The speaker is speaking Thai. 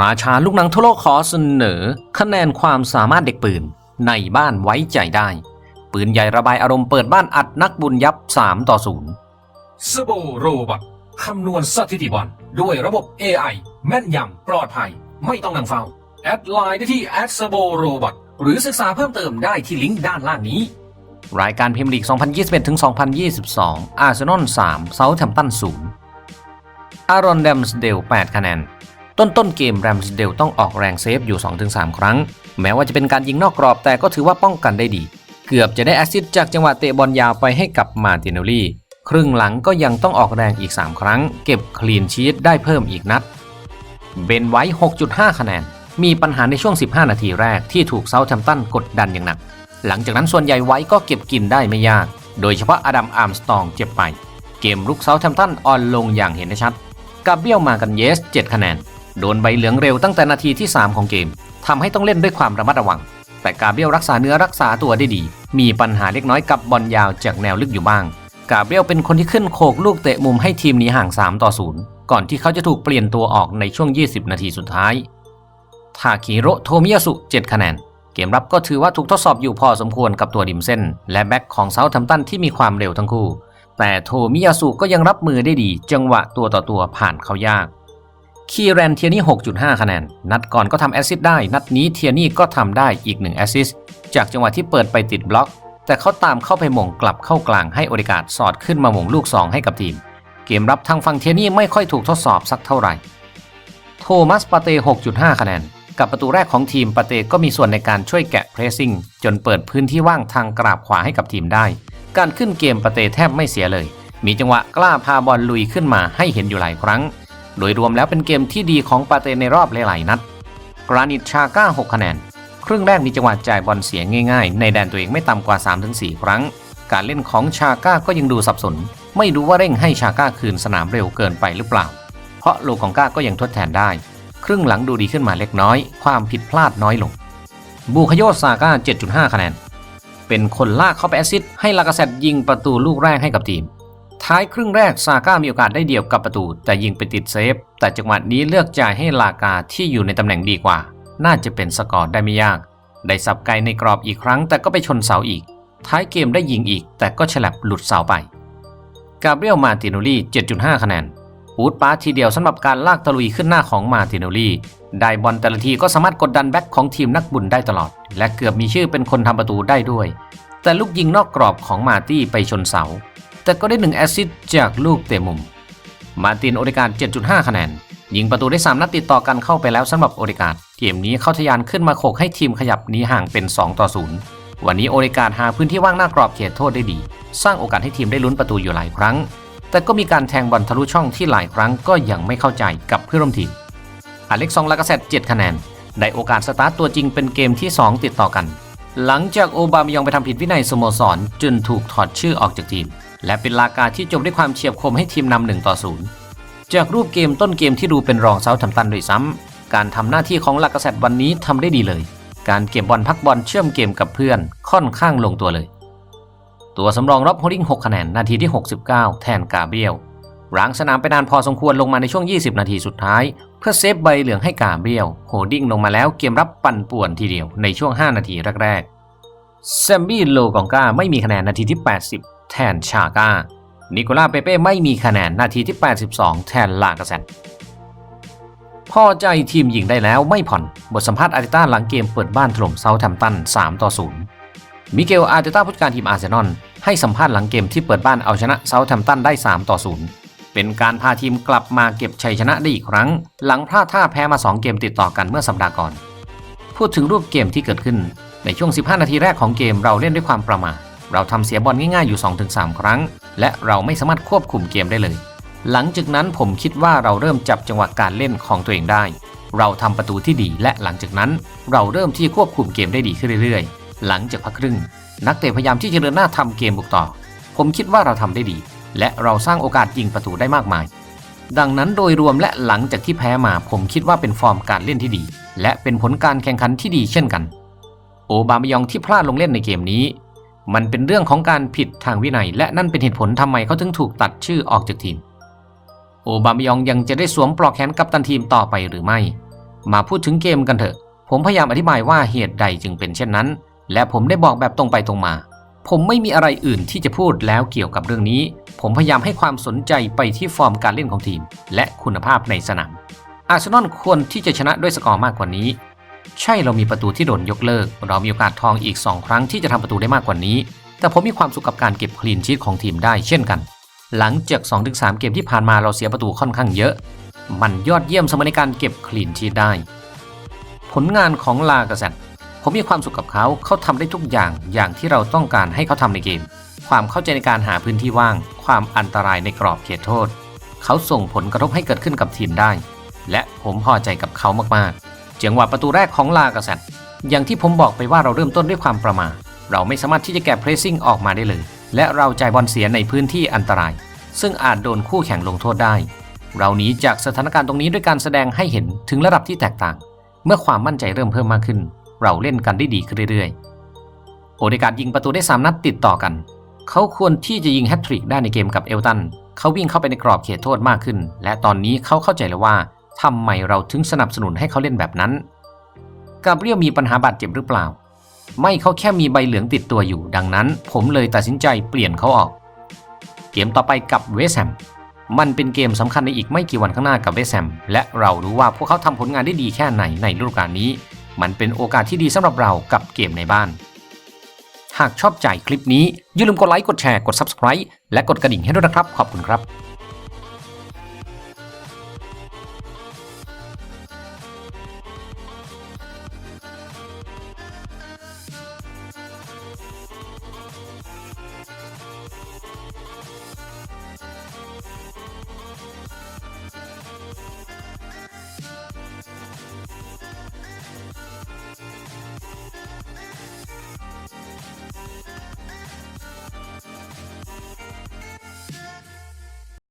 ราชาลูกหนังทั่วโลกขอเสนอ คะแนนความสามารถเด็กปืน ในบ้านไว้ใจได้ ปืนใหญ่ระบายอารมณ์เปิดบ้านอัดนักบุญยับ 3 ต่อ 0สโบโรบอทคำนวณสถิติบอลด้วยระบบ AI แม่นยำปลอดภัย ไม่ต้องนั่งเฝ้า แอดไลน์ได้ที่ a d s b o r o b o t หรือศึกษาเพิ่มเติมได้ที่ลิงก์ด้านล่างนี้ รายการพรีเมียร์ลีก 2021 ถึง 2022 อาร์เซนอล 3 เซาท์แฮมป์ตัน 0 อารอนแรมสเดล 8 คะแนน ต้นต้นเกมแรมสเดลต้องออกแรงเซฟอยู่ 2-3 ครั้ง แม้ว่าจะเป็นการยิงนอกกรอบแต่ก็ถือว่าป้องกันได้ดี เกือบจะได้แอสซิสจากจังหวะเตะบอลยาวไปให้กับมาร์ติเนลลี่ ครึ่งหลังก็ยังต้องออกแรงอีก 3 ครั้ง เก็บคลีนชีตได้เพิ่มอีกนัด เบนไว้ 6.5 คะแนน มีปัญหาในช่วง 15 นาทีแรกที่ถูกเซาท์แฮมป์ตันกดดันอย่างหนัก หลังจากนั้นส่วนใหญ่ไว้ก็เก็บกินได้ไม่ยาก โดยเฉพาะอดัมอาร์มสตองเจ็บไป เกมรุกเซาท์แฮมป์ตันอ่อนลงอย่างเห็นได้ชัดกาเบียลมากันเยส 7 คะแนน โดนใบเหลืองเร็วตั้งแต่นาทีที่ 3 ของเกมทำให้ต้องเล่นด้วยความระมัดระวัง แต่กาเบียลรักษาเนื้อรักษาตัวได้ดี มีปัญหาเล็กน้อยกับบอลยาวจากแนวลึกอยู่บ้าง กาเบียลเป็นคนที่ขึ้นโขกลูกเตะมุมให้ทีมหนีห่าง 3 ต่อ 0 ก่อนที่เขาจะถูกเปลี่ยนตัวออกในช่วง 20 นาทีสุดท้ายทาคิโรโทมิยาสุ 7 คะแนน เกมรับก็ถือว่าถูกทดสอบอยู่พอสมควรกับตัวดิมเส้น และแบ็กของเซาท์แฮมตันที่มีความเร็วทั้งคู่ แต่โทมิยาสุก็ยังรับมือได้ดี จังหวะตัวต่อตัวผ่านเขายาก คีแรนเทียนี่ 6.5 คะแนน นัดก่อนก็ทำแอสซิสได้ นัดนี้เทียนี่ก็ทำได้อีกหนึ่งแอสซิสจากจังหวะที่เปิดไปติดบล็อก แต่เขาตามเข้าไปหม่งกลับเข้ากลางให้โอริกาสสอดขึ้นมาหม่งลูก 2 ให้กับทีม เกมรับทางฝั่งเทียนี่ไม่ค่อยถูกทดสอบสักเท่าไหร่ โทมัสปาเต้ 6.5 คะแนน กับประตูแรกของทีมปาเต้ก็มีส่วนในการช่วยแกะเพรสซิ่งจนเปิดพื้นที่ว่างทางกราบขวาให้กับทีมได้ การขึ้นเกมปาเต้แทบไม่เสียเลย มีจังหวะกล้าพาบอลลุยขึ้นมาให้เห็นอยู่หลายครั้ง โดยรวมแล้วเป็นเกมที่ดีของปาเตในรอบหลายๆนัดกรานิตชาก้า 6 คะแนน ครึ่งแรกมีจังหวะจ่ายบอลเสียง่ายๆ ในแดนตัวเองไม่ต่ำกว่า 3-4 ครั้ง การเล่นของชาก้าก็ยังดูสับสน ไม่รู้ว่าเร่งให้ชาก้าคืนสนามเร็วเกินไปหรือเปล่า เพราะโลกองก้าก็ยังทดแทนได้ ครึ่งหลังดูดีขึ้นมาเล็กน้อย ความผิดพลาดน้อยลง บูคโยซาก้า 7.5 คะแนน เป็นคนลากเข้าไปแอซิสต์ให้ลากาเซตยิงประตูลูกแรกให้กับทีม ท้ายครึ่งแรกซาก้ามีโอกาสได้เดี่ยวกับประตู แต่ยิงไปติดเซฟ แต่จังหวะนี้เลือกจ่ายให้ลากาที่อยู่ในตำแหน่งดีกว่า น่าจะเป็นสกอร์ได้ไม่ยาก ได้สับไกลในกรอบอีกครั้ง แต่ก็ไปชนเสาอีก ท้ายเกมได้ยิงอีก แต่ก็ฉลับหลุดเสาไป กาเบรียลมาติโนลี่7.5 คะแนนปูดปาทีเดียวสำหรับการลากตะลุยขึ้นหน้าของมาติโนลี่ได้บอลแต่ละทีก็สามารถกดดันแบ็คของทีมนักบุญได้ตลอด และเกือบมีชื่อเป็นคนทำประตูได้ด้วย แต่ลูกยิงนอกกรอบของมาตี้ไปชนเสา แต่ก็ได้หนึ่งแอสซิสต์จากลูกเตะมุม มาตินโอริกาด7.5 คะแนน ยิงประตูได้ 3 นัดติดต่อกันเข้าไปแล้วสำหรับโอริกาดเกมนี้เขาทยานขึ้นมาโขกให้ทีมขยับหนีห่างเป็น 2 ต่อ 0 วันนี้โอริกาดหาพื้นที่ว่างหน้ากรอบเขตโทษได้ดี สร้างโอกาสให้ทีมได้ลุ้นประตูอยู่หลายครั้ง แต่ก็มีการแทงบอลทะลุช่องที่หลายครั้งก็ยังไม่เข้าใจกับเพื่อนร่วมทีมอเล็กซองลากาเซต7คะแนน ได้โอกาสสตาร์ตตัวจริงเป็นเกมที่ 2 ติดต่อกัน หลังจากโอบามยองไปทำผิดวินัยสโมสรจนถูกถอดชื่อออกจากทีม และเป็นลากาที่จบด้วยความเฉียบคมให้ทีมนำ1ต่อ0จากรูปเกมต้นเกมที่ดูเป็นรองเซาท์แฮมป์ตันด้วยซ้ำการทำหน้าที่ของลากาเซตวันนี้ทำได้ดีเลย การเก็บบอลพักบอลเชื่อมเกมกับเพื่อนค่อนข้างลงตัวเลย ตัวสำรองรอบโฮลดิ้ง6คะแนนนาทีที่ 69 แทนกาเบียลร้างสนามไปนานพอสมควรลงมาในช่วง 20 นาทีสุดท้าย เพื่อเซฟใบเหลืองให้กาเบียลโฮดิ้งลงมาแล้วเกมรับปั่นป่วนทีเดียวในช่วง 5 นาทีแรกๆแซมบี้โลกองกาไม่มีคะแนนนาทีที่ 80 แทนชาก้า นิโคล่าเปเป้ไม่มีคะแนนนาทีที่ 82 แทนลากาเซตพอใจทีมหญิงได้แล้วไม่ผ่อน บทสัมภาษณ์อาร์เตต้าหลังเกมเปิดบ้านถล่มเซาท์แฮมป์ตัน 3 ต่อ 0 มิเกลอาร์เตต้าผู้จัดการทีมอาร์เซนอลให้สัมภาษณ์หลังเกมที่เปิดบ้านเอาชนะเซาท์แฮมป์ตันได้ 3 ต่อ 0 เป็นการพาทีมกลับมาเก็บชัยชนะได้อีกครั้ง หลังพลาดท่าแพ้มา 2 เกมติดต่อกันเมื่อสัปดาห์ก่อน พูดถึงรูปเกมที่เกิดขึ้น ในช่วง 15 นาทีแรกของเกมเราเล่นด้วยความประมาท เราทำเสียบอลง่ายๆอยู่ 2-3 ครั้ง และเราไม่สามารถควบคุมเกมได้เลย หลังจากนั้นผมคิดว่าเราเริ่มจับจังหวะการเล่นของตัวเองได้ เราทำประตูที่ดีและหลังจากนั้น เราเริ่มที่ควบคุมเกมได้ดีขึ้นเรื่อยๆ หลังจากพักครึ่ง นักเตะพยายามที่จะเดินหน้าทำเกมบุกต่อ ผมคิดว่าเราทำได้ดี และเราสร้างโอกาสยิงประตูได้มากมาย ดังนั้นโดยรวมและหลังจากที่แพ้มาผมคิดว่าเป็นฟอร์มการเล่นที่ดี และเป็นผลการแข่งขันที่ดีเช่นกัน โอบามยองที่พลาดลงเล่นในเกมนี้ มันเป็นเรื่องของการผิดทางวินัย และนั่นเป็นเหตุผลทำไมเขาถึงถูกตัดชื่อออกจากทีม โอบามายองยังจะได้สวมปลอกแขนกัปตันทีมต่อไปหรือไม่ มาพูดถึงเกมกันเถอะ ผมพยายามอธิบายว่าเหตุใดจึงเป็นเช่นนั้น และผมได้บอกแบบตรงไปตรงมา ผมไม่มีอะไรอื่นที่จะพูดแล้วเกี่ยวกับเรื่องนี้ ผมพยายามให้ความสนใจไปที่ฟอร์มการเล่นของทีม และคุณภาพในสนามอาร์เซนอลควรที่จะชนะด้วยสกอร์มากกว่านี้ ใช่เรามีประตูที่โดนยกเลิก เรามีโอกาสทองอีก 2 ครั้งที่จะทำประตูได้มากกว่านี้ แต่ผมมีความสุขกับการเก็บคลีนชีตของทีมได้เช่นกัน หลังจาก 2-3 เกมที่ผ่านมาเราเสียประตูค่อนข้างเยอะ มันยอดเยี่ยมเสมอในการเก็บคลีนชีตได้ ผลงานของลากาเซตผมมีความสุขกับเขาเขาทำได้ทุกอย่างอย่างที่เราต้องการให้เขาทำในเกม ความเข้าใจในการหาพื้นที่ว่าง ความอันตรายในกรอบเขตโทษ เขาส่งผลกระทบให้เกิดขึ้นกับทีมได้ และผมพอใจกับเขามากๆ จังหวะประตูแรกของลากาเซตอย่างที่ผมบอกไปว่าเราเริ่มต้นด้วยความประมาทเราไม่สามารถที่จะแกะเพรสซิ่งออกมาได้เลย และเราจ่ายบอลเสียในพื้นที่อันตราย ซึ่งอาจโดนคู่แข่งลงโทษได้ เราหนีจากสถานการณ์ตรงนี้ด้วยการแสดงให้เห็นถึงระดับที่แตกต่าง เมื่อความมั่นใจเริ่มเพิ่มมากขึ้น เราเล่นกันได้ดีขึ้นเรื่อยๆ โอเดการดยิงประตูได้ 3 นัดติดต่อกัน เขาควรที่จะยิงแฮตทริกได้ในเกมกับเอลตัน เขาวิ่งเข้าไปในกรอบเขตโทษมากขึ้น และตอนนี้เขาเข้าใจแล้วว่า ทำไมเราถึงสนับสนุนให้เขาเล่นแบบนั้น กาเบรียลมีปัญหาบาดเจ็บหรือเปล่า ไม่เขาแค่มีใบเหลืองติดตัวอยู่ ดังนั้น ผมเลยตัดสินใจเปลี่ยนเขาออก เกมต่อไปกับเวสแฮมมันเป็นเกมสำคัญในอีกไม่กี่วันข้างหน้ากับเวสแฮมและเรารู้ว่าพวกเขาทำผลงานได้ดีแค่ไหนในฤดูกาลนี้ มันเป็นโอกาสที่ดีสำหรับเรากับเกมในบ้าน หากชอบใจคลิปนี้อย่าลืมกดไลค์กดแชร์กด Subscribe และกดกระดิ่งให้ด้วยนะครับ ขอบคุณครับ